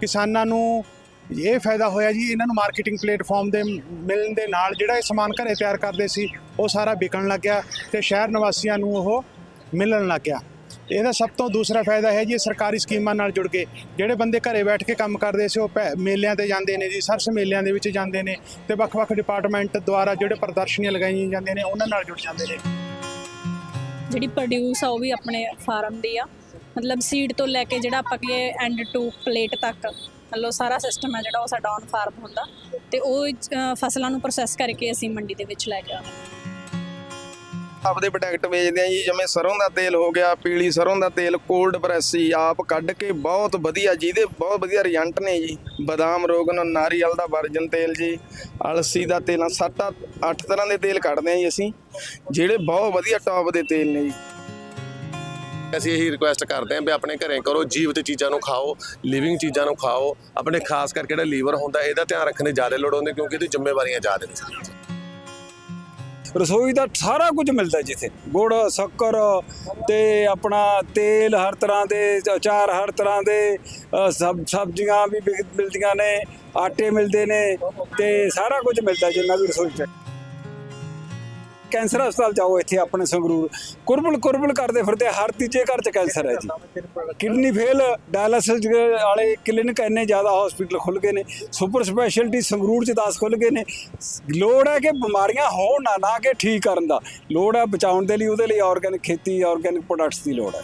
ਕਿਸਾਨਾਂ ਨੂੰ ਇਹ ਫਾਇਦਾ ਹੋਇਆ ਜੀ, ਇਹਨਾਂ ਨੂੰ ਮਾਰਕੀਟਿੰਗ ਪਲੇਟਫਾਰਮ ਦੇ ਮਿਲਣ ਦੇ ਨਾਲ ਜਿਹੜਾ ਇਹ ਸਮਾਨ ਘਰੇ ਤਿਆਰ ਕਰਦੇ ਸੀ, ਉਹ ਸਾਰਾ ਵਿਕਣ ਲੱਗਿਆ ਤੇ ਸ਼ਹਿਰ ਨਿਵਾਸੀਆਂ ਨੂੰ ਉਹ ਮਿਲਣ ਲੱਗਿਆ ਇਹਦਾ ਸਭ ਤੋਂ ਦੂਸਰਾ ਫਾਇਦਾ ਹੈ ਜੀ ਸਰਕਾਰੀ ਸਕੀਮਾਂ ਨਾਲ ਜੁੜ ਕੇ, ਜਿਹੜੇ ਬੰਦੇ ਘਰੇ ਬੈਠ ਕੇ ਕੰਮ ਕਰਦੇ ਸੀ, ਉਹ ਪੈ- ਮੇਲਿਆਂ ਤੇ ਜਾਂਦੇ ਨੇ ਜੀ, ਸਰਸ ਮੇਲਿਆਂ ਦੇ ਵਿੱਚ ਜਾਂਦੇ ਨੇ ਤੇ ਵੱਖ-ਵੱਖ ਡਿਪਾਰਟਮੈਂਟ ਦੁਆਰਾ ਜਿਹੜੇ ਪ੍ਰਦਰਸ਼ਨੀਆਂ ਲਗਾਈਆਂ ਜਾਂਦੀਆਂ ਨੇ, ਉਹਨਾਂ ਨਾਲ ਜੁੜ ਜਾਂਦੇ ਨੇ। ਜਿਹੜੀ ਪ੍ਰੋਡਿਊਸ ਆ, ਉਹ ਵੀ ਆਪਣੇ ਫਾਰਮ ਦੀ ਆ। ਮਤਲਬ ਸੀਡ ਤੋਂ ਲੈ ਕੇ ਜਿਹੜਾ ਆਪਾਂ ਕਹੀਏ ਐਂਡ ਟੂ ਪਲੇਟ ਤੱਕ ਮਤਲਬ ਸਾਰਾ ਸਿਸਟਮ ਹੈ ਜਿਹੜਾ ਉਹ ਸਾਡਾ ਔਨ ਫਾਰਮ ਹੁੰਦਾ। ਤੇ ਉਹ ਅ, ਫਸਲਾਂ ਨੂੰ ਪ੍ਰੋਸੈਸ ਕਰਕੇ ਅਸੀਂ ਮੰਡੀ ਦੇ ਵਿੱਚ ਲੈ ਕੇ ਆਉਂਦੇ ਹਾਂ। ਆਪਦੇ ਪ੍ਰੋਡਕਟ ਵੇਚਦੇ ਆ ਜੀ ਜਿਵੇਂ ਸਰੋਂ ਦਾ ਤੇਲ ਹੋ ਗਿਆ ਪੀਲੀ ਸਰੋਂ ਦਾ ਤੇਲ ਕੋਲਡ ਪ੍ਰੈਸੀ ਆਪ ਕੱਢ ਕੇ ਬਹੁਤ ਵਧੀਆ ਜਿਹਦੇ ਬਹੁਤ ਵਧੀਆ ਰਿਜ਼ਲਟ ਨੇ ਜੀ। ਬਦਾਮ ਰੋਗਨ ਨਾਰੀਅਲ ਦਾ ਵਰਜਨ ਤੇਲ ਜੀ ਅਲਸੀ ਦਾ ਤੇਲ ਸੱਤ ਅੱਠ ਤਰ੍ਹਾਂ ਦੇ ਤੇਲ ਕੱਢਦੇ ਆ ਜੀ ਅਸੀਂ ਜਿਹੜੇ ਬਹੁਤ ਵਧੀਆ ਟੌਪ ਦੇ ਤੇਲ ਨੇ ਜੀ। ਅਸੀਂ ਇਹੀ ਰਿਕੁਐਸਟ ਕਰਦੇ ਹਾਂ ਵੀ ਆਪਣੇ ਘਰੇ ਕਰੋ, ਜੀਵਤ ਚੀਜ਼ਾਂ ਨੂੰ ਖਾਓ ਲਿਵਿੰਗ ਚੀਜ਼ਾਂ ਨੂੰ ਖਾਓ। ਆਪਣੇ ਖਾਸ ਕਰਕੇ ਜਿਹੜਾ ਲੀਵਰ ਹੁੰਦਾ, ਇਹਦਾ ਧਿਆਨ ਰੱਖਣ ਦੀ ਜ਼ਿਆਦਾ ਲੋੜ ਹੁੰਦੀ ਕਿਉਂਕਿ ਇਹਦੀ ਜ਼ਿੰਮੇਵਾਰੀਆਂ ਜ਼ਿਆਦਾ ਨੇ ਰਸੋਈ ਦਾ ਸਾਰਾ ਕੁਝ ਮਿਲਦਾ ਜਿੱਥੇ ਗੁੜ, ਸ਼ੱਕਰ ਤੇ ਆਪਣਾ ਤੇਲ ਹਰ ਤਰ੍ਹਾਂ ਦੇ, ਅਚਾਰ ਹਰ ਤਰ੍ਹਾਂ ਦੇ ਸਬ, ਸਬਜ਼ੀਆਂ ਵੀ ਮਿਲਦੀਆਂ ਨੇ, ਆਟੇ ਮਿਲਦੇ ਨੇ ਤੇ ਸਾਰਾ ਕੁਝ ਮਿਲਦਾ ਜਿੰਨਾ ਵੀ ਰਸੋਈ ਚ। ਕੈਂਸਰ ਹਸਪਤਾਲ ਜਾਓ ਇੱਥੇ ਆਪਣੇ ਸੰਗਰੂਰ। ਕੁਰਬਲ ਕੁਰਬਲ ਕਰਦੇ ਫਿਰਦੇ ਹਰ ਤੀਜੇ ਘਰ ਚ ਕੈਂਸਰ ਹੈ ਜੀ। ਕਿਡਨੀ ਫੇਲ, ਡਾਇਲਿਸਿਸ ਵਾਲੇ ਕਲੀਨਿਕ ਇੰਨੇ ਜ਼ਿਆਦਾ ਹਸਪੀਟਲ ਖੁੱਲ ਗਏ ਨੇ। ਸੁਪਰ ਸਪੈਸ਼ਲਿਟੀ ਸੰਗਰੂਰ ਚ 10 ਖੁੱਲ ਗਏ ਨੇ। ਲੋੜ ਹੈ ਕਿ ਬਿਮਾਰੀਆਂ ਹੋਣ ਨਾ ਨਾ ਕਿ ਠੀਕ ਕਰਨ ਦਾ। ਲੋੜ ਹੈ ਬਚਾਉਣ ਦੇ ਲਈ, ਉਹਦੇ ਲਈ ਆਰਗੈਨਿਕ ਖੇਤੀ ਆਰਗੈਨਿਕ ਪ੍ਰੋਡਕਟਸ ਦੀ ਲੋੜ ਹੈ।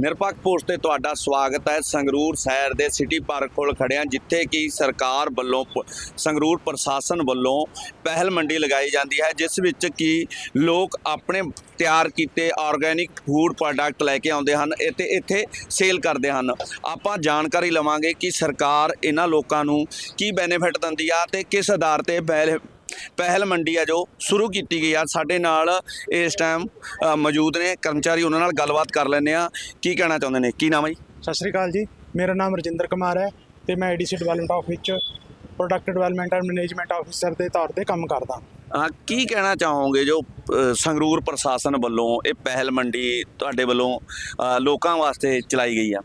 ਨਿਰਪੱਖ ਪੋਸਟ ਤੇ ਤੁਹਾਡਾ ਸਵਾਗਤ ਹੈ। ਸੰਗਰੂਰ ਸ਼ਹਿਰ ਦੇ ਸਿਟੀ ਪਾਰਕ ਕੋਲ ਖੜਿਆ ਜਿੱਥੇ ਕਿ ਸਰਕਾਰ ਵੱਲੋਂ ਪ- ਸੰਗਰੂਰ ਪ੍ਰਸ਼ਾਸਨ ਵੱਲੋਂ ਪਹਿਲ ਮੰਡੀ ਲਗਾਈ ਜਾਂਦੀ ਹੈ, ਜਿਸ ਵਿੱਚ ਕਿ ਲੋਕ ਆਪਣੇ ਤਿਆਰ ਕੀਤੇ ਆਰਗੈਨਿਕ ਫੂਡ ਪ੍ਰੋਡਕਟ ਲੈ ਕੇ ਆਉਂਦੇ ਹਨ ਅਤੇ ਇੱਥੇ ਸੇਲ ਕਰਦੇ ਹਨ। ਆਪਾਂ ਜਾਣਕਾਰੀ ਲਵਾਂਗੇ ਕਿ ਸਰਕਾਰ ਇਹਨਾਂ ਲੋਕਾਂ ਨੂੰ ਕੀ ਬੈਨੀਫਿਟ ਦਿੰਦੀ ਆ ਤੇ ਕਿਸ ਆਧਾਰ ਤੇ ਪਹਿਲ ਪਹਿਲ ਮੰਡੀ ਆ ਜੋ ਸ਼ੁਰੂ ਕੀਤੀ ਗਈ ਆ। ਸਾਡੇ ਨਾਲ ਇਸ ਟਾਈਮ ਮੌਜੂਦ ਨੇ। ਕਰਮਚਾਰੀ ਉਹਨਾਂ ਨਾਲ ਗੱਲਬਾਤ ਕਰ ਲੈਂਦੇ ਆ। ਕੀ ਕਹਿਣਾ ਚਾਹੁੰਦੇ ਨੇ? ਕੀ ਨਾਮ ਹੈ ਜੀ? ਸਤਿ ਸ਼੍ਰੀ ਅਕਾਲ ਜੀ। ਮੇਰਾ ਨਾਮ ਰਜਿੰਦਰ ਕੁਮਾਰ ਹੈ ਤੇ ਮੈਂ ਏਡੀਸੀ ਡਿਵੈਲਪਮੈਂਟ ਆਫਿਸ ਚ product development and management officer ਦੇ ਤੌਰ ਤੇ ਕੰਮ ਕਰਦਾ ਅ, ਕੀ ਕਹਿਣਾ ਚਾਹੋਗੇ ਜੋ ਸੰਗਰੂਰ ਪ੍ਰਸ਼ਾਸਨ ਵੱਲੋਂ ਇਹ ਪਹਿਲ ਮੰਡੀ ਤੁਹਾਡੇ ਵੱਲੋਂ ਲੋਕਾਂ ਵਾਸਤੇ ਚਲਾਈ ਗਈ ਆ?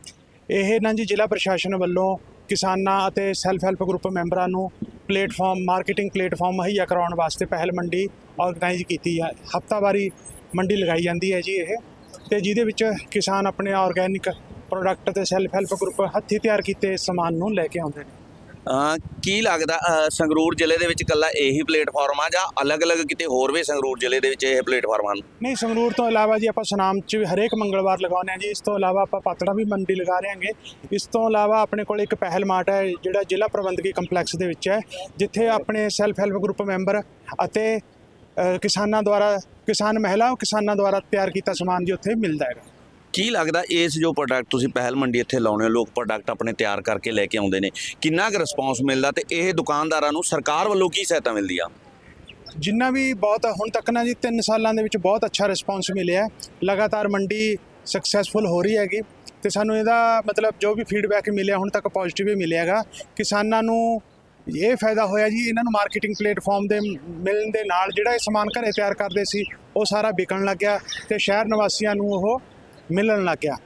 ਇਹ ਨਾ ਜੀ ਜ਼ਿਲ੍ਹਾ ਪ੍ਰਸ਼ਾਸਨ ਵੱਲੋਂ ਕਿਸਾਨਾਂ ਅਤੇ ਸੈਲਫ ਹੈਲਪ ਗਰੁੱਪ ਮੈਂਬਰਾਂ ਨੂੰ ਪਲੇਟਫਾਰਮ, ਮਾਰਕੀਟਿੰਗ ਪਲੇਟਫਾਰਮ ਮੁਹੱਈਆ ਕਰਾਉਣ ਵਾਸਤੇ ਪਹਿਲ ਮੰਡੀ ਆਰਗੇਨਾਈਜ਼ ਕੀਤੀ ਹੈ ਹਫਤਾਵਾਰੀ ਮੰਡੀ ਲਗਾਈ ਜਾਂਦੀ ਹੈ ਜੀ ਇਹ। ਤੇ ਜਿਹਦੇ ਵਿੱਚ ਕਿਸਾਨ ਆਪਣੇ ਆਰਗੈਨਿਕ ਪ੍ਰੋਡਕਟ ਤੇ ਸੈਲਫ ਹੈਲਪ ਗਰੁੱਪ ਹੱਥੀਂ ਤਿਆਰ ਕੀਤੇ ਸਮਾਨ ਨੂੰ ਲੈ ਕੇ ਆਉਂਦੇ ਨੇ। ਕੀ ਲੱਗਦਾ ਸੰਗਰੂਰ ਜ਼ਿਲ੍ਹੇ ਦੇ ਵਿੱਚ ਇਕੱਲਾ ਇਹੀ ਪਲੇਟਫਾਰਮ ਆ ਜਾਂ ਅਲੱਗ-ਅਲੱਗ ਕਿਤੇ ਹੋਰ ਵੀ ਸੰਗਰੂਰ ਜ਼ਿਲ੍ਹੇ ਦੇ ਵਿੱਚ ਇਹ ਪਲੇਟਫਾਰਮ ਹਨ? ਨਹੀਂ, ਸੰਗਰੂਰ ਤੋਂ ਇਲਾਵਾ ਜੀ ਆਪਾਂ ਸੁਨਾਮ ਚ ਵੀ ਹਰੇਕ ਮੰਗਲਵਾਰ ਲਗਾਉਂਦੇ ਹਾਂ ਜੀ। ਇਸ ਤੋਂ ਇਲਾਵਾ ਆਪਾਂ ਪਾਤੜਾ ਵੀ ਮੰਡੀ ਲਗਾ ਰਹੇ ਹਾਂਗੇ। ਇਸ ਤੋਂ ਇਲਾਵਾ ਆਪਣੇ ਕੋਲ ਇੱਕ ਪਹਿਲ ਮਾਰਟ ਹੈ, ਜਿਹੜਾ ਜ਼ਿਲ੍ਹਾ ਪ੍ਰਬੰਧਕੀ ਕੰਪਲੈਕਸ ਦੇ ਵਿੱਚ ਹੈ, ਜਿੱਥੇ ਆਪਣੇ ਸੈਲਫ ਹੈਲਪ ਗਰੁੱਪ ਮੈਂਬਰ ਅਤੇ ਕਿਸਾਨਾਂ ਦੁਆਰਾ, ਕਿਸਾਨ ਮਹਿਲਾ ਕਿਸਾਨਾਂ ਦੁਆਰਾ ਤਿਆਰ ਕੀਤਾ ਸਮਾਨ ਜੀ ਉੱਥੇ ਮਿਲਦਾ ਹੈਗਾ। ਕੀ ਲੱਗਦਾ ਇਸ ਜੋ ਪ੍ਰੋਡਕਟ ਤੁਸੀਂ ਪਹਿਲ ਮੰਡੀ ਇੱਥੇ ਲਾਉਣੇ ਹੋ, ਲੋਕ ਪ੍ਰੋਡਕਟ ਆਪਣੇ ਤਿਆਰ ਕਰਕੇ ਲੈ ਕੇ ਆਉਂਦੇ ਨੇ, ਕਿੰਨਾ ਕੁ ਰਿਸਪੌਂਸ ਮਿਲਦਾ ਤੇ ਇਹ ਦੁਕਾਨਦਾਰਾਂ ਨੂੰ ਸਰਕਾਰ ਵੱਲੋਂ ਕੀ ਸਹਾਇਤਾ ਮਿਲਦੀ ਆ? ਜਿੰਨਾ ਵੀ ਬਹੁਤ ਹੁਣ ਤੱਕ ਨਾ ਜੀ 3 ਸਾਲਾਂ ਦੇ ਵਿੱਚ ਬਹੁਤ ਅੱਛਾ ਰਿਸਪਾਂਸ ਮਿਲਿਆ ਲਗਾਤਾਰ ਮੰਡੀ ਸਕਸੈਸਫੁਲ ਹੋ ਰਹੀ ਹੈਗੀ ਤੇ ਸਾਨੂੰ ਇਹਦਾ ਮਤਲਬ ਜੋ ਵੀ ਫੀਡਬੈਕ ਮਿਲਿਆ, ਹੁਣ ਤੱਕ ਪੋਜ਼ਿਟਿਵ ਹੀ ਮਿਲਿਆ ਹੈਗਾ। ਕਿਸਾਨਾਂ ਨੂੰ ਇਹ ਫਾਇਦਾ ਹੋਇਆ ਜੀ, ਇਹਨਾਂ ਨੂੰ ਮਾਰਕੀਟਿੰਗ ਪਲੇਟਫਾਰਮ ਦੇ ਮਿਲਣ ਦੇ ਨਾਲ ਜਿਹੜਾ ਇਹ ਸਮਾਨ ਘਰੇ ਤਿਆਰ ਕਰਦੇ ਸੀ, ਉਹ ਸਾਰਾ ਵਿਕਣ ਲੱਗਿਆ ਤੇ ਸ਼ਹਿਰ ਨਿਵਾਸੀਆਂ ਨੂੰ ਉਹ ਮਿਲਣ ਲੱਗ ਗਿਆ।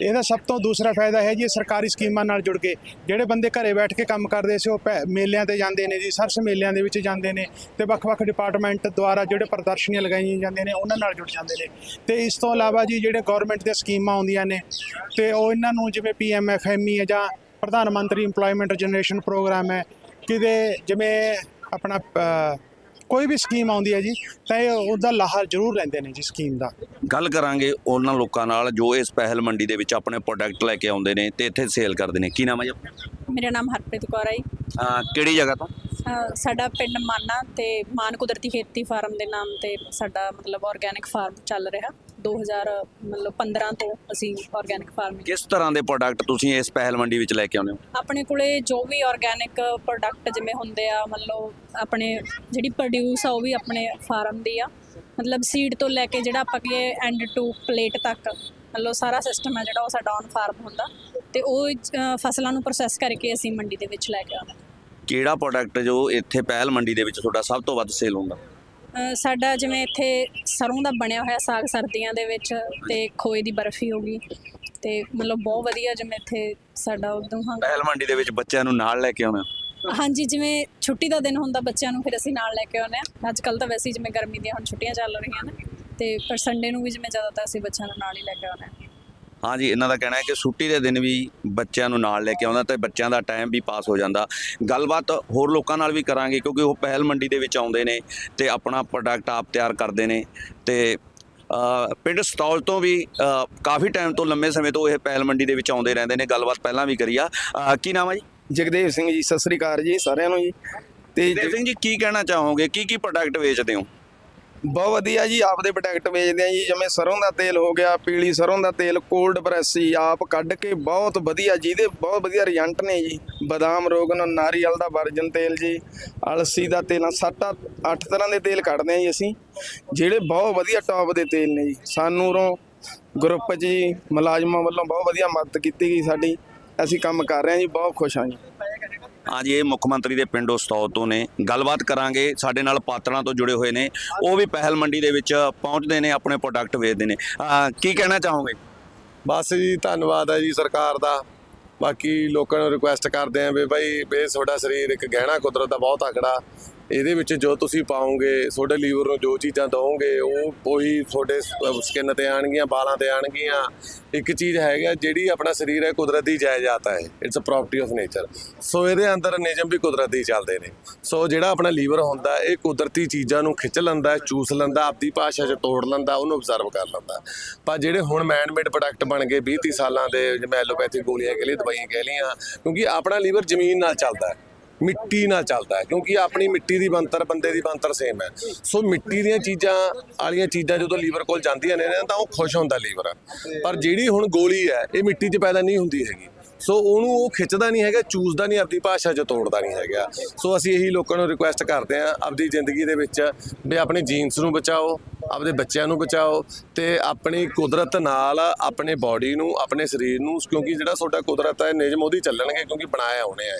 ਇਹਦਾ ਸਭ ਤੋਂ ਦੂਸਰਾ ਫਾਇਦਾ ਹੈ ਜੀ, ਇਹ ਸਰਕਾਰੀ ਸਕੀਮਾਂ ਨਾਲ ਜੁੜ ਕੇ, ਜਿਹੜੇ ਬੰਦੇ ਘਰੇ ਬੈਠ ਕੇ ਕੰਮ ਕਰਦੇ ਸੀ, ਉਹ ਪੈ- ਮੇਲਿਆਂ ਤੇ ਜਾਂਦੇ ਨੇ ਜੀ, ਸਰਸ ਮੇਲਿਆਂ ਦੇ ਵਿੱਚ ਜਾਂਦੇ ਨੇ ਤੇ ਵੱਖ-ਵੱਖ ਡਿਪਾਰਟਮੈਂਟ ਦੁਆਰਾ ਜਿਹੜੇ ਪ੍ਰਦਰਸ਼ਨੀਆਂ ਲਗਾਈਆਂ ਜਾਂਦੀਆਂ ਨੇ, ਉਹਨਾਂ ਨਾਲ ਜੁੜ ਜਾਂਦੇ ਨੇ। ਤੇ ਇਸ ਤੋਂ ਇਲਾਵਾ ਜੀ, ਜਿਹੜੇ ਗਵਰਨਮੈਂਟ ਦੀਆਂ ਸਕੀਮਾਂ ਆਉਂਦੀਆਂ ਨੇ ਤੇ ਉਹ ਇਹਨਾਂ ਨੂੰ ਜਿਵੇਂ ਪੀਐਮਐਫਐਮਈ ਹੈ ਜਾਂ ਪ੍ਰਧਾਨ ਮੰਤਰੀ ਇੰਪਲੋਇਮੈਂਟ ਜਨਰੇਸ਼ਨ ਪ੍ਰੋਗਰਾਮ ਹੈ, ਕਿਤੇ ਜਿਵੇਂ ਆਪਣਾ ਕੋਈ ਵੀ ਸਕੀਮ ਆਉਂਦੀ ਹੈ ਜੀ ਤਾਂ ਇਹ ਉਹਦਾ ਲਾਹਾ ਜ਼ਰੂਰ ਲੈਂਦੇ ਨੇ ਜੀ ਸਕੀਮ ਦਾ ਗੱਲ ਕਰਾਂਗੇ ਉਹਨਾਂ ਲੋਕਾਂ ਨਾਲ ਜੋ ਇਸ ਪਹਿਲ ਮੰਡੀ ਦੇ ਵਿੱਚ ਆਪਣੇ ਪ੍ਰੋਡਕਟ ਲੈ ਕੇ ਆਉਂਦੇ ਨੇ ਤੇ ਇੱਥੇ ਸੇਲ ਕਰਦੇ ਨੇ ਕੀ ਨਾਮ ਹੈ ਜੀ ਆਪਣਾ? ਮੇਰਾ ਨਾਮ ਹਰਪ੍ਰੀਤ ਕੌਰ ਹੈ ਜੀ। ਕਿਹੜੀ ਜਗ੍ਹਾ ਤੋਂ ਸਾਡਾ ਪਿੰਡ ਮਾਨਾ ਤੇ ਮਾਨ ਕੁਦਰਤੀ ਖੇਤੀ ਫਾਰਮ ਦੇ ਨਾਮ ਤੇ ਸਾਡਾ ਮਤਲਬ ਆਰਗੈਨਿਕ ਫਾਰਮ ਚੱਲ ਰਿਹਾ 2000 ਮਤਲਬ 15 ਤੋਂ ਅਸੀਂ ਆਰਗੈਨਿਕ ਫਾਰਮਿੰਗ ਕਿਸ ਤਰ੍ਹਾਂ ਦੇ ਪ੍ਰੋਡਕਟ ਤੁਸੀਂ ਇਸ ਪਹਿਲ ਮੰਡੀ ਵਿੱਚ ਲੈ ਕੇ ਆਉਂਦੇ ਹੋ? ਆਪਣੇ ਕੋਲੇ ਜੋ ਵੀ ਆਰਗੈਨਿਕ ਪ੍ਰੋਡਕਟ ਜਿਵੇਂ ਹੁੰਦੇ ਆ ਮਤਲਬ ਆਪਣੇ ਜਿਹੜੀ ਪ੍ਰੋਡਿਊਸ ਆ ਉਹ ਵੀ ਆਪਣੇ ਫਾਰਮ ਦੀ ਆ। ਮਤਲਬ ਸੀਡ ਤੋਂ ਲੈ ਕੇ ਜਿਹੜਾ ਆਪਾਂ ਕਹੀਏ ਐਂਡ ਟੂ ਪਲੇਟ ਤੱਕ ਮਤਲਬ ਸਾਰਾ ਸਿਸਟਮ ਹੈ ਜਿਹੜਾ ਉਹ ਸਾਡਾ ਔਨ ਫਾਰਮ ਹੁੰਦਾ। ਤੇ ਉਹ ਫਸਲਾਂ ਨੂੰ ਪ੍ਰੋਸੈਸ ਕਰਕੇ ਅਸੀਂ ਮੰਡੀ ਦੇ ਵਿੱਚ ਲੈ ਕੇ ਆਉਂਦੇ ਕਿਹੜਾ ਪ੍ਰੋਡਕਟ ਜੋ ਇੱਥੇ ਪਹਿਲ ਮੰਡੀ ਦੇ ਵਿੱਚ ਤੁਹਾਡਾ ਸਭ ਤੋਂ ਵੱਧ ਸੇਲ ਹੁੰਦਾ? ਸਾਡਾ ਜਿਵੇਂ ਇੱਥੇ ਸਰੋਂ ਦਾ ਬਣਿਆ ਹੋਇਆ ਸਾਗ ਸਰਦੀਆਂ ਦੇ ਵਿੱਚ ਤੇ ਖੋਏ ਦੀ ਬਰਫੀ ਹੋ ਗਈ ਤੇ ਮਤਲਬ ਬਹੁਤ ਵਧੀਆ ਜਿਵੇਂ ਇੱਥੇ ਸਾਡਾ ਉਦੋਂ ਹਾਂ। ਪਹਿਲ ਮੰਡੀ ਦੇ ਵਿੱਚ ਬੱਚਿਆਂ ਨੂੰ ਨਾਲ ਲੈ ਕੇ ਆਉਣਾ। ਹਾਂਜੀ ਜਿਵੇਂ ਛੁੱਟੀ ਦਾ ਦਿਨ ਹੁੰਦਾ ਬੱਚਿਆਂ ਨੂੰ ਫਿਰ ਅਸੀਂ ਨਾਲ ਲੈ ਕੇ ਆਉਂਦੇ ਆ ਅੱਜ ਕੱਲ ਤਾਂ ਵੈਸੇ ਜਿਵੇਂ ਗਰਮੀ ਦੀਆਂ ਹੁਣ ਛੁੱਟੀਆਂ ਚੱਲ ਰਹੀਆਂ ਨੇ ਤੇ ਪਰ ਸੰਡੇ ਨੂੰ ਵੀ ਜਿਵੇਂ ਜ਼ਿਆਦਾਤਰ ਅਸੀਂ ਬੱਚਿਆਂ ਨੂੰ ਨਾਲ ਹੀ ਲੈ ਕੇ ਆਉਂਦੇ ਆ ਹਾਂਜੀ ਇਹਨਾਂ ਦਾ ਕਹਿਣਾ ਹੈ ਕਿ ਛੁੱਟੀ ਦੇ ਦਿਨ ਵੀ ਬੱਚਿਆਂ ਨੂੰ ਨਾਲ ਲੈ ਕੇ ਆਉਂਦਾ ਤੇ ਬੱਚਿਆਂ ਦਾ ਟਾਈਮ ਵੀ ਪਾਸ ਹੋ ਜਾਂਦਾ। ਗੱਲਬਾਤ ਹੋਰ ਲੋਕਾਂ ਨਾਲ ਵੀ ਕਰਾਂਗੇ ਕਿਉਂਕਿ ਉਹ ਪਹਿਲ ਮੰਡੀ ਦੇ ਵਿੱਚ ਆਉਂਦੇ ਨੇ ਤੇ ਆਪਣਾ ਪ੍ਰੋਡਕਟ ਆਪ ਤਿਆਰ ਕਰਦੇ ਨੇ ਤੇ ਪਿੰਡ ਸਤੌਲ ਤੋਂ ਵੀ ਕਾਫੀ ਟਾਈਮ ਤੋਂ ਲੰਮੇ ਸਮੇਂ ਤੋਂ ਇਹ ਪਹਿਲ ਮੰਡੀ ਦੇ ਵਿੱਚ ਆਉਂਦੇ ਰਹਿੰਦੇ ਨੇ। ਗੱਲਬਾਤ ਪਹਿਲਾਂ ਵੀ ਕਰੀ ਆ। ਕੀ ਨਾਮ ਹੈ ਜੀ? ਜਗਦੇਵ ਸਿੰਘ ਜੀ ਸਤਿ ਸ੍ਰੀ ਅਕਾਲ ਜੀ ਸਾਰਿਆਂ ਨੂੰ ਜੀ। ਤੇ ਦੇਵ ਸਿੰਘ ਜੀ ਕੀ ਕਹਿਣਾ ਚਾਹੋਗੇ? ਕੀ ਕੀ ਪ੍ਰੋਡਕਟ ਵੇਚਦੇ ਹੋ? ਬਹੁਤ ਵਧੀਆ ਜੀ, ਆਪਦੇ ਪ੍ਰੋਡਕਟ ਵੇਚਦੇ ਆ ਜੀ, ਜਿਵੇਂ ਸਰੋਂ ਦਾ ਤੇਲ ਹੋ ਗਿਆ, ਪੀਲੀ ਸਰੋਂ ਦਾ ਤੇਲ ਕੋਲਡ ਪ੍ਰੈਸੀ ਆਪ ਕੱਢ ਕੇ ਬਹੁਤ ਵਧੀਆ ਜਿਹਦੇ ਬਹੁਤ ਵਧੀਆ ਰਿਜ਼ਲਟ ਨੇ ਜੀ। ਬਦਾਮ, ਰੋਗਨ, ਨਾਰੀਅਲ ਦਾ ਵਰਜਨ ਤੇਲ ਜੀ, ਅਲਸੀ ਦਾ ਤੇਲ ਸੱਤ ਅੱਠ ਤਰ੍ਹਾਂ ਦੇ ਤੇਲ ਕੱਢਦੇ ਆ ਜੀ ਅਸੀਂ, ਜਿਹੜੇ ਬਹੁਤ ਵਧੀਆ ਟੌਪ ਦੇ ਤੇਲ ਨੇ ਜੀ। ਸਾਨੂੰ ਉਰੋਂ ਗਰੁੱਪ ਜੀ, ਮੁਲਾਜ਼ਮਾਂ ਵੱਲੋਂ ਬਹੁਤ ਵਧੀਆ ਮਦਦ ਕੀਤੀ ਗਈ ਸਾਡੀ, ਅਸੀਂ ਕੰਮ ਕਰ ਰਹੇ ਹਾਂ ਜੀ, ਬਹੁਤ ਖੁਸ਼ ਹਾਂ ਜੀ। ਹਾਂਜੀ ਇਹ ਮੁੱਖ ਮੰਤਰੀ ਦੇ ਪਿੰਡ ਉਸਤੌਦ ਤੋਂ ਨੇ। ਗੱਲਬਾਤ ਕਰਾਂਗੇ, ਸਾਡੇ ਨਾਲ ਪਾਤੜਾਂ ਤੋਂ ਜੁੜੇ ਹੋਏ ਨੇ। ਉਹ ਵੀ ਪਹਿਲ ਮੰਡੀ ਦੇ ਵਿੱਚ ਪਹੁੰਚਦੇ ਨੇ, ਆਪਣੇ ਪ੍ਰੋਡਕਟ ਵੇਚਦੇ ਨੇ। ਅਹ ਕੀ ਕਹਿਣਾ ਚਾਹੋਗੇ? ਬਸ ਜੀ, ਧੰਨਵਾਦ ਹੈ ਜੀ ਸਰਕਾਰ ਦਾ। ਬਾਕੀ ਲੋਕਾਂ ਨੂੰ ਰਿਕੁਐਸਟ ਕਰਦੇ ਆਂ ਵੀ ਭਾਈ ਬੇ ਤੁਹਾਡਾ ਸਰੀਰ ਇੱਕ ਗਹਿਣਾ ਕੁਦਰਤ ਦਾ ਬਹੁਤ ਤਕੜਾ। ਇਹਦੇ ਵਿੱਚ ਜੋ ਤੁਸੀਂ ਪਾਓਗੇ, ਤੁਹਾਡੇ ਲੀਵਰ ਨੂੰ ਜੋ ਚੀਜ਼ਾਂ ਦਵੋਗੇ ਉਹ ਉਹੀ ਤੁਹਾਡੇ ਸਕਿਨ ਤੇ ਆਣਗੀਆਂ ਬਾਲਾਂ ਤੇ ਆਣਗੀਆਂ ਇੱਕ ਚੀਜ਼ ਹੈਗਾ ਜਿਹੜੀ ਆਪਣਾ ਸਰੀਰ ਹੈ, ਕੁਦਰਤੀ ਜਾਇਦਾਦ ਹੈ। It's a property of nature so ਇਹਦੇ ਅੰਦਰ ਨਿਯਮ ਵੀ ਕੁਦਰਤੀ ਚੱਲਦੇ ਨੇ। ਸੋ ਜਿਹੜਾ ਆਪਣਾ ਲੀਵਰ ਹੁੰਦਾ, ਇਹ ਕੁਦਰਤੀ ਚੀਜ਼ਾਂ ਨੂੰ ਖਿੱਚ ਲੈਂਦਾ, ਚੂਸ ਲੈਂਦਾ, ਆਪਦੀ ਭਾਸ਼ਾ 'ਚ ਤੋੜ ਲੈਂਦਾ, ਉਹਨੂੰ ਅਬਜ਼ਰਵ ਕਰ ਲੈਂਦਾ। ਪਰ ਜਿਹੜੇ ਹੁਣ ਮੈਨਮੇਡ ਪ੍ਰੋਡਕਟ ਬਣ ਗਏ 20 30 ਸਾਲਾਂ ਦੇ, ਜਿਵੇਂ ਐਲੋਪੈਥੀ ਗੋਲੀਆਂ ਕਹਿ ਲਈ ਦਵਾਈਆਂ ਕਹਿ ਲਈਆਂ, ਕਿਉਂਕਿ ਆਪਣਾ ਲੀਵਰ ਜ਼ਮੀਨ ਨਾਲ ਚੱਲਦਾ ਹੈ, ਮਿੱਟੀ ਨਾਲ ਚੱਲਦਾ ਹੈ, ਕਿਉਂਕਿ ਆਪਣੀ ਮਿੱਟੀ ਦੀ ਬੰਤਰ ਬੰਦੇ ਦੀ ਬੰਤਰ ਸੇਮ ਹੈ। ਸੋ ਮਿੱਟੀ ਦੀਆਂ ਚੀਜ਼ਾਂ, ਵਾਲੀਆਂ ਚੀਜ਼ਾਂ ਜਦੋਂ ਲੀਵਰ ਕੋਲ ਜਾਂਦੀਆਂ ਨੇ ਤਾਂ ਉਹ ਖੁਸ਼ ਹੁੰਦਾ ਲੀਵਰ। ਪਰ ਜਿਹੜੀ ਹੁਣ ਗੋਲੀ ਹੈ, ਇਹ ਮਿੱਟੀ 'ਚ ਪੈਦਾ ਨਹੀਂ ਹੁੰਦੀ ਹੈਗੀ। ਸੋ ਉਹਨੂੰ ਉਹ ਖਿੱਚਦਾ ਨਹੀਂ ਹੈਗਾ, ਚੂਸਦਾ ਨਹੀਂ ਆਪਣੀ ਭਾਸ਼ਾ 'ਚ ਤੋੜਦਾ ਨਹੀਂ ਹੈਗਾ। ਸੋ ਅਸੀਂ ਇਹੀ ਲੋਕਾਂ ਨੂੰ ਰਿਕੁਐਸਟ ਕਰਦੇ ਹਾਂ, ਆਪਦੀ ਜ਼ਿੰਦਗੀ ਦੇ ਵਿੱਚ ਵੀ ਆਪਣੇ ਜੀਨਸ ਨੂੰ ਬਚਾਓ। ਆਪਦੇ ਬੱਚਿਆਂ ਨੂੰ ਬਚਾਓ ਤੇ ਆਪਣੀ ਕੁਦਰਤ ਨਾਲ ਆਪਣੇ ਬਾਡੀ ਨੂੰ, ਆਪਣੇ ਸਰੀਰ ਨੂੰ, ਕਿਉਂਕਿ ਜਿਹੜਾ ਤੁਹਾਡਾ ਕੁਦਰਤ ਹੈ, ਨਿਯਮ ਉਹਦੀ ਚੱਲਣਗੇ ਕਿਉਂਕਿ ਬਣਾਇਆ ਹੋਣੇ ਆ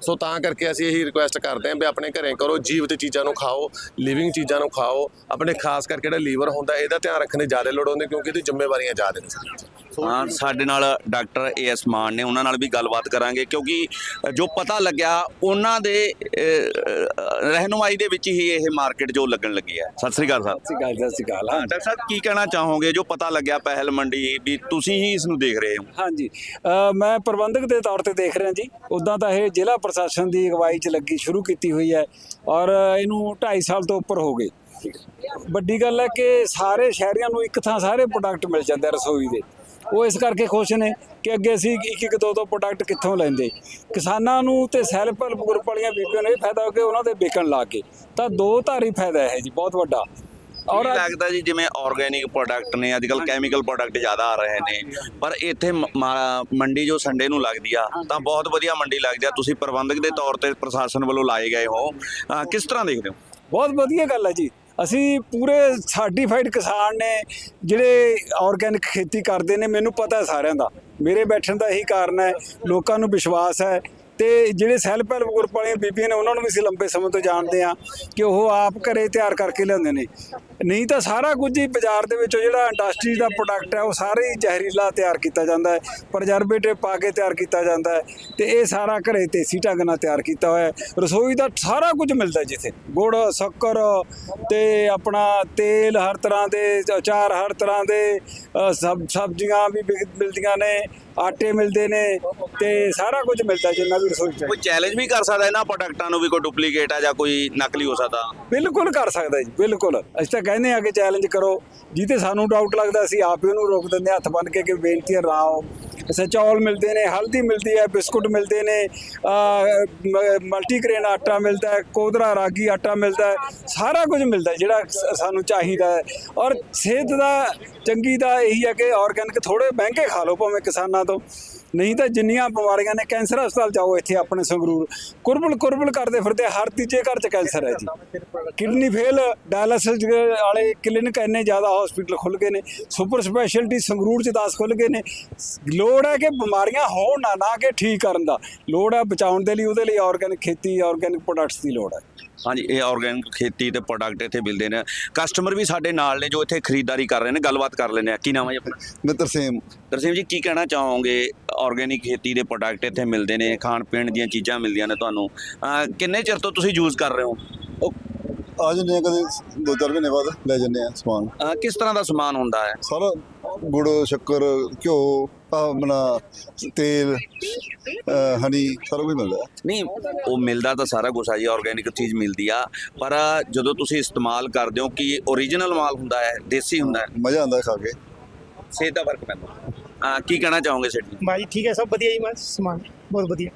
ਸੋ ਤਾਂ ਕਰਕੇ ਅਸੀਂ ਇਹੀ ਰਿਕੁਐਸਟ ਕਰਦੇ ਹਾਂ ਵੀ ਆਪਣੇ ਘਰੇ ਕਰੋ, ਜੀਵਤ ਚੀਜ਼ਾਂ ਨੂੰ ਖਾਓ ਲਿਵਿੰਗ ਚੀਜ਼ਾਂ ਨੂੰ ਖਾਓ, ਆਪਣੇ ਖਾਸ ਕਰਕੇ ਜਿਹੜਾ ਲੀਵਰ ਹੁੰਦਾ, ਇਹਦਾ ਧਿਆਨ ਰੱਖਣ ਦੀ ਜ਼ਿਆਦਾ ਲੋੜ ਹੁੰਦੀ, ਕਿਉਂਕਿ ਇਹਦੀ ਜ਼ਿੰਮੇਵਾਰੀਆਂ ਜ਼ਿਆਦਾ ਨੇ ਹਾਂ ਸਾਡੇ ਨਾਲ ਡਾਕਟਰ ਏਐਸ ਮਾਨ ਨੇ ਉਹਨਾਂ ਨਾਲ ਵੀ ਗੱਲਬਾਤ ਕਰਾਂਗੇ ਕਿਉਂਕਿ ਜੋ ਪਤਾ ਲੱਗਿਆ ਉਹਨਾਂ ਦੇ ਰਹਿਨੁਮਾਈ ਦੇ ਵਿੱਚ ਹੀ ਇਹ ਮਾਰਕੀਟ ਜੋ ਲੱਗਣ ਲੱਗੀ ਹੈ। ਸਤਿ ਸ੍ਰੀ ਅਕਾਲ ਸਰ। ਸਤਿ ਸ਼੍ਰੀ ਅਕਾਲ ਸਤਿ ਸ਼੍ਰੀ ਅਕਾਲ। ਹਾਂ ਡਾਕਟਰ ਸਾਹਿਬ ਕੀ ਕਹਿਣਾ ਚਾਹੋਗੇ? ਜੋ ਪਤਾ ਲੱਗਿਆ ਪਹਿਲ ਮੰਡੀ ਵੀ ਤੁਸੀਂ ਹੀ ਇਸ ਨੂੰ ਦੇਖ ਰਹੇ ਹੋ। ਹਾਂਜੀ ਮੈਂ ਪ੍ਰਬੰਧਕ ਦੇ ਤੌਰ ਤੇ ਦੇਖ ਰਿਹਾ ਜੀ। ਉਦਾਂ ਤਾਂ ਇਹ ਜ਼ਿਲ੍ਹਾ ਪ੍ਰਸ਼ਾਸਨ ਦੀ ਅਗਵਾਈ 'ਚ ਲੱਗੀ ਸ਼ੁਰੂ ਕੀਤੀ ਹੋਈ ਹੈ ਔਰ ਇਹਨੂੰ 2.5 ਸਾਲ ਤੋਂ ਉੱਪਰ ਹੋ ਗਏ। ਵੱਡੀ ਗੱਲ ਹੈ ਕਿ ਸਾਰੇ ਸ਼ਹਿਰੀਆਂ ਨੂੰ ਇੱਕ ਥਾਂ ਸਾਰੇ ਪ੍ਰੋਡਕਟ ਮਿਲ ਜਾਂਦੇ ਆ ਰਸੋਈ ਦੇ। ਉਹ ਇਸ ਕਰਕੇ ਖੁਸ਼ ਨੇ ਕਿ ਅੱਗੇ ਅਸੀਂ ਇੱਕ ਇੱਕ ਦੋ ਦੋ ਪ੍ਰੋਡਕਟ ਕਿੱਥੋਂ ਲੈਂਦੇ। ਕਿਸਾਨਾਂ ਨੂੰ ਤੇ ਸੈਲਫ ਹੈਲਪ ਗਰੁੱਪ ਵਾਲੀਆਂ ਬੀਬੀਆਂ ਨੂੰ ਇਹ ਫਾਇਦਾ ਹੋ ਕਿ ਉਹਨਾਂ ਦੇ ਵਿਕਣ ਲੱਗ ਗਏ ਤਾਂ ਦੋ ਧਾਰੀ ਫਾਇਦਾ ਹੈ ਜੀ ਬਹੁਤ ਵੱਡਾ। ਔਰ ਲੱਗਦਾ ਜੀ ਜਿਵੇਂ ਆਰਗੇਨਿਕ ਪ੍ਰੋਡਕਟ ਨੇ ਅੱਜ ਕੱਲ ਕੈਮੀਕਲ ਪ੍ਰੋਡਕਟ ਜ਼ਿਆਦਾ ਆ ਰਹੇ ਨੇ। ਪਰ ਇੱਥੇ ਮੰਡੀ ਜੋ ਸੰਡੇ ਨੂੰ ਲੱਗਦੀ ਆ ਤਾਂ ਬਹੁਤ ਵਧੀਆ ਮੰਡੀ ਲੱਗਦੀ ਆ। ਤੁਸੀਂ ਪ੍ਰਬੰਧਕ ਦੇ ਤੌਰ ਤੇ ਪ੍ਰਸ਼ਾਸਨ ਵੱਲੋਂ ਲਾਏ ਗਏ ਹੋ। ਕਿਸ ਤਰ੍ਹਾਂ ਦੇਖਦੇ ਹੋ? ਬਹੁਤ ਵਧੀਆ ਗੱਲ ਹੈ ਜੀ। ਅਸੀਂ ਪੂਰੇ ਸਰਟੀਫਾਈਡ ਕਿਸਾਨ ਨੇ ਜਿਹੜੇ ਆਰਗੈਨਿਕ ਖੇਤੀ ਕਰਦੇ ਨੇ, ਮੈਨੂੰ ਪਤਾ ਸਾਰਿਆਂ ਦਾ। ਮੇਰੇ ਬੈਠਣ ਦਾ ਇਹੀ ਕਾਰਨ ਹੈ, ਲੋਕਾਂ ਨੂੰ ਵਿਸ਼ਵਾਸ ਹੈ ਤੇ ਜਿਹੜੇ ਸੈਲਫ ਹੈਲਪ ਗਰੁੱਪ ਵਾਲੀਆਂ ਬੀਬੀਆਂ ਨੇ, ਉਹਨਾਂ ਨੂੰ ਵੀ ਅਸੀਂ ਲੰਬੇ ਸਮੇਂ ਤੋਂ ਜਾਣਦੇ ਆ ਕਿ ਉਹ ਆਪ ਘਰੇ ਤਿਆਰ ਕਰਕੇ ਲਿਆਉਂਦੇ ਨੇ। ਨਹੀਂ ਤਾਂ ਸਾਰਾ ਕੁਝ ਹੀ ਬਾਜ਼ਾਰ ਦੇ ਵਿੱਚੋਂ ਜਿਹੜਾ ਇੰਡਸਟਰੀ ਦਾ ਪ੍ਰੋਡਕਟ ਹੈ, ਉਹ ਸਾਰੇ ਹੀ ਜ਼ਹਿਰੀਲਾ ਤਿਆਰ ਕੀਤਾ ਜਾਂਦਾ ਹੈ ਪ੍ਰਜਰਵੇਟਿਵ ਪਾ ਕੇ ਤਿਆਰ ਕੀਤਾ ਜਾਂਦਾ ਹੈ ਤੇ ਇਹ ਸਾਰਾ ਘਰੇ ਦੇਸੀ ਢੰਗ ਨਾਲ ਤਿਆਰ ਕੀਤਾ ਹੋਇਆ ਹੈ। ਰਸੋਈ ਦਾ ਸਾਰਾ ਕੁਝ ਮਿਲਦਾ ਜਿੱਥੇ। ਗੁੜ, ਸ਼ੱਕਰ ਤੇ ਆਪਣਾ ਤੇਲ ਹਰ ਤਰ੍ਹਾਂ ਦੇ, ਅਚਾਰ ਹਰ ਤਰ੍ਹਾਂ ਦੇ ਸਬ ਸਬਜ਼ੀਆਂ ਵੀ ਮਿਲ- ਮਿਲਦੀਆਂ ਨੇ। ਆਟੇ ਮਿਲਦੇ ਨੇ ਤੇ ਸਾਰਾ ਕੁਝ ਮਿਲਦਾ ਜਿੰਨਾ ਵੀ ਰਸੋਈ ਚ। ਕੋਈ ਚੈਲੰਜ ਵੀ ਕਰ ਸਕਦਾ ਇਹਨਾਂ ਪ੍ਰੋਡਕਟਾਂ ਨੂੰ ਵੀ ਕੋਈ ਡੁਪਲੀਕੇਟ ਆ ਜਾਂ ਕੋਈ ਨਕਲੀ ਹੋ ਸਕਦਾ? ਬਿਲਕੁਲ ਕਰ ਸਕਦਾ ਜੀ ਬਿਲਕੁਲ। ਅਸੀਂ ਤਾਂ ਕਹਿੰਦੇ ਆ ਕਿ ਚੈਲੰਜ ਕਰੋ। ਜਿੱਤੇ ਸਾਨੂੰ ਡਾਊਟ ਲੱਗਦਾ ਅਸੀਂ ਆਪ ਹੀ ਉਹਨੂੰ ਰੋਕ ਦਿੰਦੇ ਹੱਥ ਬੰਨ ਕੇ ਕਿ ਬੇਨਤੀ ਆਓ। ਅੱਛਾ ਚੌਲ ਮਿਲਦੇ ਨੇ ਹਲਦੀ ਮਿਲਦੀ ਹੈ ਬਿਸਕੁਟ ਮਿਲਦੇ ਨੇ ਮਲਟੀਗ੍ਰੇਨ ਆਟਾ ਮਿਲਦਾ ਹੈ ਕੋਦਰਾ ਰਾਗੀ ਆਟਾ ਮਿਲਦਾ ਹੈ ਸਾਰਾ ਕੁਝ ਮਿਲਦਾ ਜਿਹੜਾ ਸਾਨੂੰ ਚਾਹੀਦਾ ਹੈ। ਔਰ ਸਿਹਤ ਦਾ ਚੰਗੀ ਦਾ ਇਹੀ ਹੈ ਕਿ ਆਰਗੈਨਿਕ ਥੋੜੇ ਮਹਿੰਗੇ ਖਾ ਲਓ ਭਾਵੇਂ ਕਿਸਾਨਾਂ ਤੋਂ ਨਹੀਂ ਤਾਂ ਜਿੰਨੀਆਂ ਬਿਮਾਰੀਆਂ ਨੇ ਕੈਂਸਰ ਹਸਪਤਾਲ ਜਾਓ ਇੱਥੇ ਆਪਣੇ ਸੰਗਰੂਰ। ਕੁਰਬਲ ਕੁਰਬਲ ਕਰਦੇ ਫਿਰਦੇ ਹਰ ਤੀਜੇ ਘਰ 'ਚ ਕੈਂਸਰ ਹੈ ਜੀ। ਕਿਡਨੀ ਫੇਲ ਡਾਇਲਿਸਿਸ ਵਾਲੇ ਕਲੀਨਿਕ ਇੰਨੇ ਜ਼ਿਆਦਾ ਹਸਪੀਟਲ ਖੁੱਲ ਗਏ ਨੇ ਸੁਪਰ ਸਪੈਸ਼ਲਿਟੀ ਸੰਗਰੂਰ 'ਚ 10 ਖੁੱਲ ਗਏ ਨੇ। ਲੋੜ ਹੈ ਕਿ ਬਿਮਾਰੀਆਂ ਹੋਣ ਨਾ ਨਾ ਕਿ ਠੀਕ ਕਰਨ ਦਾ। ਲੋੜ ਹੈ ਬਚਾਉਣ ਦੇ ਲਈ ਉਹਦੇ ਲਈ ਆਰਗੈਨਿਕ ਖੇਤੀ ਆਰਗੈਨਿਕ ਪ੍ਰੋਡਕਟਸ ਦੀ ਲੋੜ ਹੈ। ਹਾਂਜੀ ਇਹ ਆਰਗੈਨਿਕ ਖੇਤੀ ਤੇ ਪ੍ਰੋਡਕਟ ਇੱਥੇ ਮਿਲਦੇ ਨੇ। ਕਸਟਮਰ ਵੀ ਸਾਡੇ ਨਾਲ ਨੇ ਜੋ ਇੱਥੇ ਖਰੀਦਦਾਰੀ ਕਰ ਰਹੇ ਨੇ ਗੱਲਬਾਤ ਕਰ ਲੈਂਦੇ ਆ। ਕੀ ਨਾਮ ਹੈ ਜੀ ਆਪਣਾ? ਮਿੱਤਰ ਸੇਮ। ਤਰਸੇਮ ਜੀ ਕੀ ਕਹਿਣਾ ਚਾਹੋਗੇ? ਆਰਗੈਨਿਕ ਖੇਤੀ ਦੇ ਪ੍ਰੋਡਕਟ ਇੱਥੇ ਮਿਲਦੇ ਨੇ ਖਾਣ ਪੀਣ ਦੀਆਂ ਚੀਜ਼ਾਂ ਮਿਲਦੀਆਂ ਨੇ ਤੁਹਾਨੂੰ। ਅਹ ਕਿੰਨੇ ਚਿਰ ਤੋਂ ਤੁਸੀਂ ਯੂਜ਼ ਕਰ ਰਹੇ ਹੋ? ਆ ਜੰਨੇ ਕਦੇ ਦੋ ਚਾਰ ਮਹੀਨੇ ਬਾਅਦ ਲੈ ਜੰਨੇ ਆ ਸਮਾਨ। ਅਹ ਕਿਸ ਤਰ੍ਹਾਂ ਦਾ ਸਮਾਨ ਹੁੰਦਾ ਹੈ? ਸਾਰਾ ਗੁੜ ਸ਼ੱਕਰ ਘਿਓ ਆਪਣਾ ਤੇਲ ਅਹ ਹਨੀ ਸਾਰਾ ਕੁਝ ਮਿਲਦਾ ਹੈ। ਨਹੀਂ ਉਹ ਮਿਲਦਾ ਤਾਂ ਸਾਰਾ ਕੁਝ ਆ ਜੀ ਆਰਗੈਨਿਕ ਚੀਜ਼ ਮਿਲਦੀ ਆ। ਪਰ ਜਦੋਂ ਤੁਸੀਂ ਇਸਤੇਮਾਲ ਕਰਦੇ ਹੋ ਕਿ ਓਰੀਜਨਲ ਮਾਲ ਹੁੰਦਾ ਹੈ ਦੇਸੀ ਹੁੰਦਾ ਹੈ? ਮਜ਼ਾ ਆਉਂਦਾ ਖਾ ਕੇ। ਸਿਹਤ ਦਾ ਫ਼ਰਕ ਪੈਂਦਾ। ਅਹ ਕੀ ਕਹਿਣਾ ਚਾਹੋਗੇ ਸੇਠ ਜੀ? ਭਾਈ ਠੀਕ ਹੈ ਸਭ ਵਧੀਆ ਜੀ ਬਸ ਸਮਾਨ ਬਹੁਤ ਵਧੀਆ।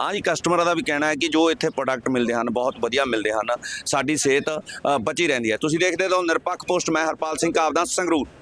ਹਾਂ ਜੀ ਕਸਟਮਰਾਂ ਦਾ ਵੀ ਕਹਿਣਾ ਹੈ ਕਿ ਜੋ ਇੱਥੇ ਪ੍ਰੋਡਕਟ ਮਿਲਦੇ ਹਨ ਬਹੁਤ ਵਧੀਆ ਮਿਲਦੇ ਹਨ। ਸਾਡੀ ਸਿਹਤ ਅ, ਬਚੀ ਰਹਿੰਦੀ ਹੈ। ਤੁਸੀਂ ਦੇਖਦੇ ਹੋ ਨਿਰਪੱਖ ਪੋਸਟ ਮੈਂ ਹਰਪਾਲ ਸਿੰਘ ਕਾਵਦਾ ਸੰਗਰੂਰ।